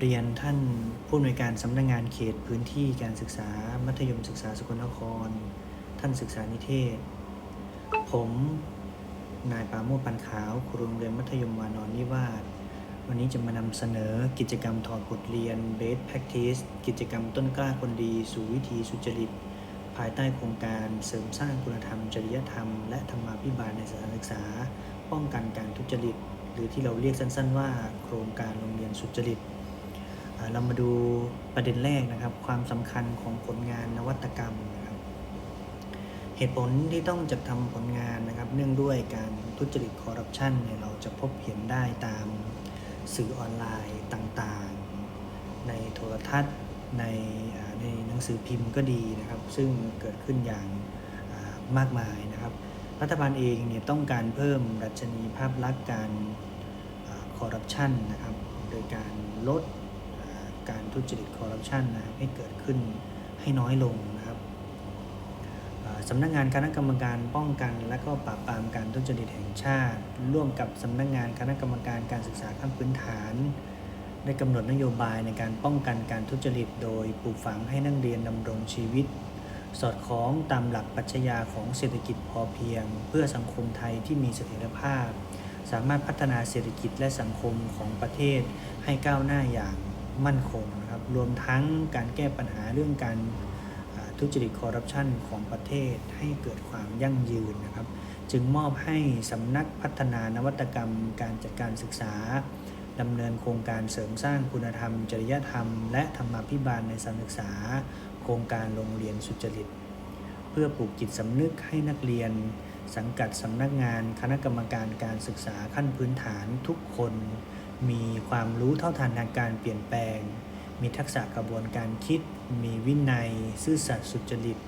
เรียนท่านผู้อำนวยการสำนักงงานเขตพื้นที่การศึกษา มัธยมศึกษาสกลนคร ท่านศึกษานิเทศ ผมนายปาโมชปันขาวครูโรงเรียนมัธยมวานอนนิวาสวันนี้จะมานำเสนอกิจกรรมถอดบทเรียน Best Practice กิจกรรมต้นกล้าคนดี สู่วิถีสุจริต ภายใต้โครงการเสริมสร้างคุณธรรม จริยธรรม และธรรมาภิบาลในสถานศึกษา ป้องกันการทุจริต หรือที่เราเรียกสั้นๆว่า โครงการโรงเรียนสุจริต เรามาดูประเด็นแรกนะครับ ความสำคัญของผลงานนวัตกรรมนะครับ เหตุผลที่ต้องจัดทำผลงานนะครับ เนื่องด้วยการทุจริตคอร์รัปชันเนี่ยเราจะพบเห็นได้ตามสื่อออนไลน์ต่างๆ ในโทรทัศน์ในในหนังสือพิมพ์ก็ดีนะครับ ซึ่งเกิดขึ้นอย่างมากมายนะครับ รัฐบาลเองเนี่ยต้องการเพิ่มดัชนีภาพลักษณ์การคอร์รัปชันนะครับ โดยการลด การทุจริตคอร์รัปชันนะครับให้เกิดขึ้นให้น้อยลงนะครับสำนักงานคณะกรรมการป้องกัน และก็ปราบปรามการทุจริตแห่งชาติ ร่วมกับสำนักงานคณะกรรมการการศึกษาขั้นพื้นฐาน ได้กำหนดนโยบายในการป้องกันการทุจริต โดยปลูกฝังให้นักเรียนดำรงชีวิต สอดคล้องตามหลักปรัชญาของเศรษฐกิจพอเพียง เพื่อสังคมไทยที่มีเสถียรภาพ สามารถพัฒนาเศรษฐกิจและสังคมของประเทศให้ก้าวหน้าอย่าง มั่นคงนะครับ รวมทั้งการแก้ปัญหาเรื่องการทุจริตคอร์รัปชันของประเทศให้เกิดความยั่งยืนนะครับ จึงมอบให้สำนักพัฒนานวัตกรรม การจัดการศึกษาดำเนินโครงการเสริมสร้างคุณธรรม จริยธรรม และธรรมาภิบาลในสถานศึกษา โครงการโรงเรียนสุจริต เพื่อปลูกจิตสำนึกให้นักเรียน สังกัดสำนักงานคณะกรรมการการศึกษาขั้นพื้นฐานทุกคน มีความรู้เท่าทันทางการเปลี่ยนแปลง มีทักษะกระบวนการคิด มีวินัย ซื่อสัตย์สุจริต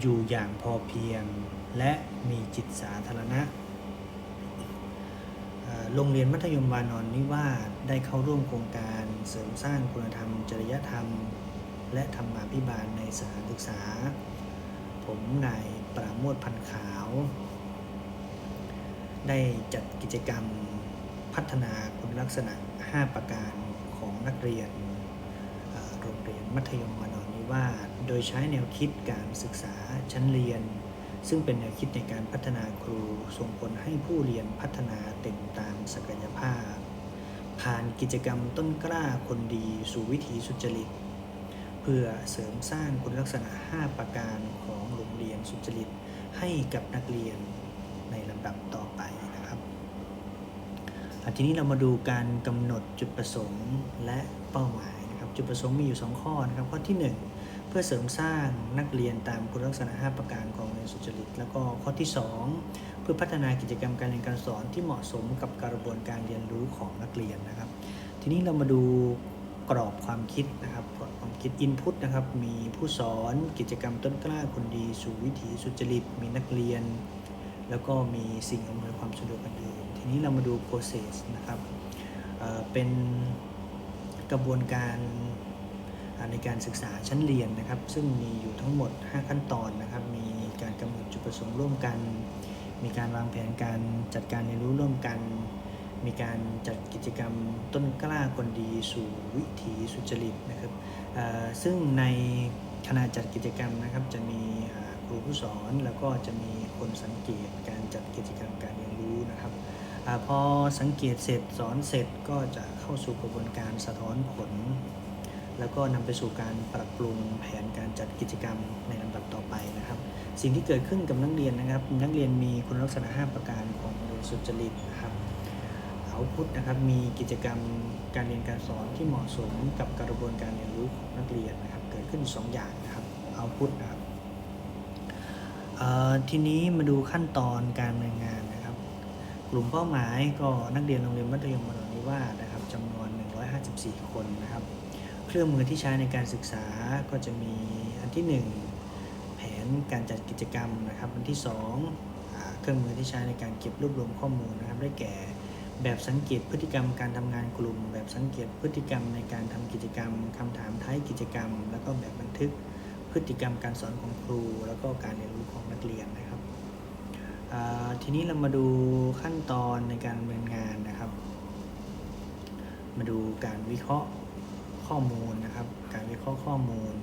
อยู่อย่างพอเพียง และมีจิตสาธารณะ โรงเรียนมัธยมวานอนนิวาสได้เข้าร่วมโครงการเสริมสร้างคุณธรรม จริยธรรม และธรรมาภิบาลในสถานศึกษา ผมนายปราโมทพันขาว ได้จัดกิจกรรม พัฒนาคุณลักษณะ 5 ประการของนักเรียนโรงเรียนมัธยมวานอนนิวาสโดยใช้แนวคิดการศึกษาชั้นเรียน ซึ่งเป็นแนวคิดในการพัฒนาครูส่งผลให้ผู้เรียนพัฒนาเต็มตามศักยภาพ ผ่านกิจกรรมต้นกล้าคนดีสู่วิถีสุจริต เพื่อเสริมสร้างคุณลักษณะ 5 ประการของโรงเรียนสุจริตให้กับนักเรียนในลำดับต่อไป ทีนี้เรามาดูการกำหนดจุดประสงค์และเป้าหมายนะครับ จุดประสงค์มีอยู่ 2 ข้อนะครับ ข้อที่ 1 เพื่อเสริมสร้างนักเรียนตามคุณลักษณะ 5 ประการของเรียนสุจริต แล้วก็ข้อที่ 2 เพื่อพัฒนากิจกรรมการเรียนการสอนที่เหมาะสมกับกระบวนการเรียนรู้ของนักเรียนนะครับ ทีนี้เรามาดูกรอบความคิดนะครับกรอบความคิด Input นะครับ มีผู้สอนกิจกรรมต้นกล้าคนดีสู่วิถีสุจริต มีนักเรียน แล้วก็มีสิ่งอำนวยความสะดวกอื่นๆ ทีนี้เรามาดู process นะครับเเป็นกระบวนการในการศึกษาชั้นเรียนนะครับ ซึ่งมีอยู่ทั้งหมด 5 ขั้นตอนนะครับ มีการกำหนดจุดประสงค์ร่วมกัน มีการวางแผนการจัดการเรียนรู้ร่วมกัน มีการจัดกิจกรรมต้นกล้าคนดีสู่วิถีสุจริตนะครับซึ่งในขณะจัดกิจกรรมนะครับ จะมีครูผู้สอนแล้วก็จะมีคนสังเกตการจัดกิจกรรมการเรียนรู้นะครับ อพอสังเกตเสร็จสอนเสร็จก็จะเข้าสู่กระบวนการสะท้อนผล แล้วก็นำไปสู่การปรับปรุงแผนการจัดกิจกรรมในลำดับต่อไปนะครับ สิ่งที่เกิดขึ้นกับนักเรียนนะครับ นักเรียนมีคุณลักษณะ 5 ประการของโรงเรียสุจริตนะครับเอาพุทนะครับมีกิจกรรมการเรียนการสอนที่เหมาะสมกับกระบวนการเรียนรู้ของนักเรียนนะครับ เกิดขึ้น 2 อย่างนะครับเอาพุทนะครับทีนี้มาดูขั้นตอนการดำเนินงาน กลุ่มเป้าหมายก็นักเรียนโรงเรียนมัธยมมนนิวาสนะครับจำนวน 154 คนนะครับ เครื่องมือที่ใช้ในการศึกษาก็จะมีอันที่ 1 แผนการจัดกิจกรรมนะครับอันที่2อ่าเครื่องมือที่ใช้ในการเก็บรวบรวมข้อมูลนะครับ ได้แก่แบบสังเกตพฤติกรรมการทำงานกลุ่ม แบบสังเกตพฤติกรรมในการทำกิจกรรมคำถามท้ายกิจกรรม แล้วก็แบบบันทึกพฤติกรรมการสอนของครู แล้วก็การเรียนรู้ของนักเรียนนะครับ ทีนี้เรามาดูขั้นตอนในการดำเนินงานนะครับ มาดูการวิเคราะห์ข้อมูลนะครับ การวิเคราะห์ข้อมูล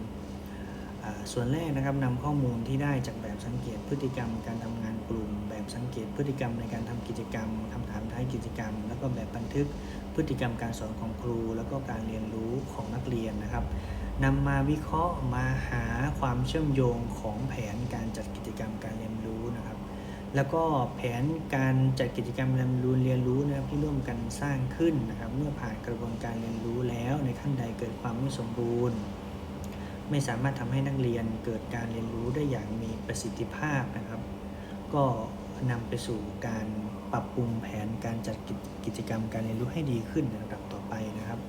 ส่วนแรกนะครับนำข้อมูลที่ได้จากแบบสังเกตพฤติกรรม การทำงานกลุ่ม แบบสังเกตพฤติกรรมในการทำกิจกรรมคำถามท้ายกิจกรรม แล้วก็แบบบันทึกพฤติกรรมการสอนของครู แล้วก็การเรียนรู้ของนักเรียนนะครับนำมาวิเคราะห์มาหาความเชื่อมโยงของแผนการจัดกิจกรรมการเรียน แล้วก็แผนการจัดกิจกรรมเรียนรู้เรียนรู้นะครับที่ร่วมกันสร้างขึ้นนะครับ เมื่อผ่านกระบวนการเรียนรู้แล้วในขั้นใดเกิดความไม่สมบูรณ์ ไม่สามารถทำให้นักเรียนเกิดการเรียนรู้ได้อย่างมีประสิทธิภาพนะครับ ก็นำไปสู่การปรับปรุงแผนการจัดกิจกรรมการเรียนรู้ให้ดีขึ้นในระดับต่อไปนะครับ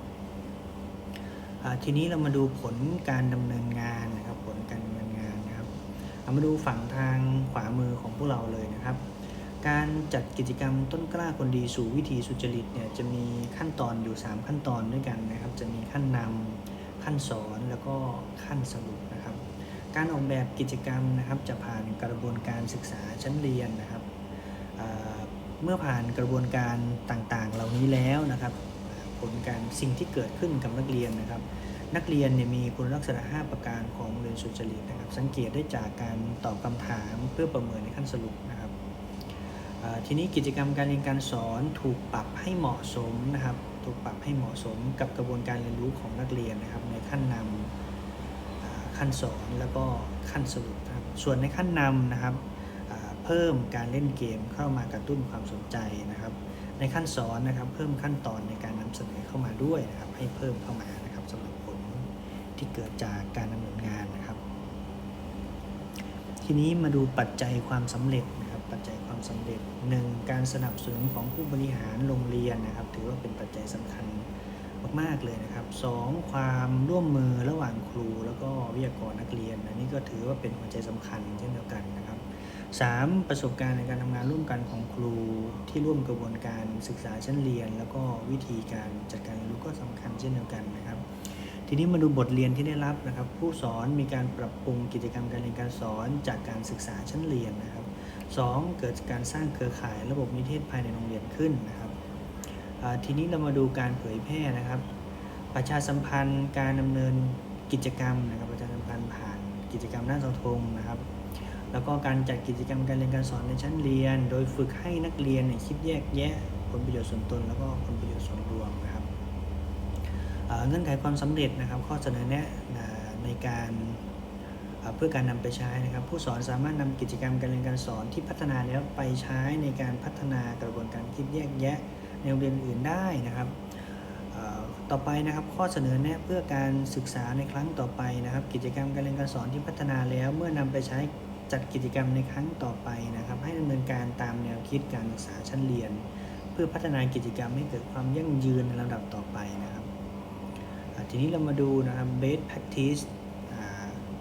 ทีนี้เรามาดูผลการดำเนินงานนะครับามาดูฝั่งทางขวามือของพวกเราเลยนะครับ การจัดกิจกรรมต้นกล้าคนดีสู่วิถีสุจริตเนี่ยจะมีขั้นตอนอยู่ 3 ขั้นตอนด้วยกันนะครับ จะมีขั้นนำขั้นสอนแล้วก็ขั้นสรุปนะครับ การออกแบบกิจกรรมนะครับจะผ่านกระบวนการศึกษาชั้นเรียนนะครับเเมื่อผ่านกระบวนการต่างๆ เหล่านี้แล้วนะครับ ผลการสิ่งที่เกิดขึ้นกับนักเรียนนะครับ นักเรียนเนี่ยมีคุณลักษณะ 5 ประการของเรียนสุจริตนะครับ สังเกตได้จากการตอบคำถามเพื่อประเมินในขั้นสรุปนะครับทีนี้กิจกรรมการเรียนการสอนถูกปรับให้เหมาะสมนะครับ ถูกปรับให้เหมาะสมกับกระบวนการเรียนรู้ของนักเรียนนะครับ ในขั้นนำอ่าขั้นสอนแล้วก็ขั้นสรุปนะครับ ส่วนในขั้นนำนะครับเพิ่มการเล่นเกมเข้ามากระตุ้นความสนใจนะครับ ในขั้นสอนนะครับเพิ่มขั้นตอนในการนำเสนอเข้ามาด้วยนะครับให้เพิ่มเข้ามานะครับสำหรับผลที่เกิดจากการดำเนินงานนะครับ ทีนี้มาดูปัจจัยความสำเร็จนะครับปัจจัยความสำเร็จหนึ่งการสนับสนุนของผู้บริหารโรงเรียนนะครับ ถือว่าเป็นปัจจัยสำคัญ มาก ๆ เลยนะครับสองความร่วมมือระหว่างครูแล้วก็วิทยากรนักเรียนอันนี้ก็ถือว่าเป็นหัวใจสำคัญเช่นเดียวกันนะครับสามประสบการณ์ในการทำงานร่วมกันของครูที่ร่วมกระบวนการศึกษาชั้นเรียน แล้วก็วิธีการจัดการเรียนรู้ก็สำคัญเช่นเดียวกันนะครับ ทีนี้มาดูบทเรียนที่ได้รับนะครับ ผู้สอนมีการปรับปรุงกิจกรรมการเรียนการสอนจากการศึกษาชั้นเรียนนะครับสองเกิดการสร้างเครือข่ายระบบนิเทศภายในโรงเรียนขึ้นนะครับ ทีนี้เรามาดูการเผยแพร่นะครับ ประชาสัมพันธ์การดำเนินกิจกรรมนะครับประชาสัมพันธ์ผ่านกิจกรรมหน้าเสาธงนะครับ แล้วก็การจัดกิจกรรมการเรียนการสอนในชั้นเรียน โดยฝึกให้นักเรียนเนี่ยคิดแยกแยะผลประโยชน์ส่วนตนแล้วก็ผลประโยชน์ส่วนรวมนะครับเอ่องื่อนไขความสำเร็จนะครับ ข้อเสนอแนะในการเพื่อการนำไปใช้นะครับ ผู้สอนสามารถนำกิจกรรมการเรียนการสอนที่พัฒนาแล้วไปใช้ในการพัฒนากระบวนการคิดแยกแยะ ในโรงเรียนอื่นได้นะครับต่อไปนะครับข้อเสนอแนะเพื่อการศึกษาในครั้งต่อไปนะครับ กิจกรรมการเรียนการสอนที่พัฒนาแล้วเมื่อนำไปใช้จัดกิจกรรมในครั้งต่อไปนะครับ ให้ดำเนินการตามแนวคิดการศึกษาชั้นเรียน เพื่อพัฒนากิจกรรมให้เกิดความยั่งยืนในลำดับต่อไปนะครับทีนี้เรามาดูนะครับ best practice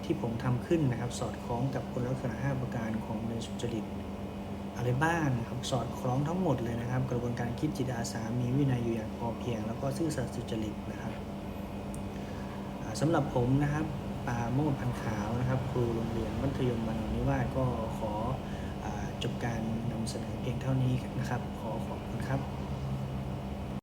ที่ผมทำขึ้นนะครับ สอดคล้องกับคุณลักษณะ 5 ประการของเรียนสุจริต อะไรบ้างนะครับสอดคล้องทั้งหมดเลยนะครับ กระบวนการคิดจิตอาสา มีวินัยอยู่อย่างพอเพียง แล้วก็ซื่อสัตย์สุจริตนะครับอ่าสำหรับผมนะครับปาโมดพันขาวนะครับ ครูโรงเรียนมัธยมมานนิวาสก็ขออจบการนำเสนอเพียงเท่านี้นะครับ ขอขอบคุณครับ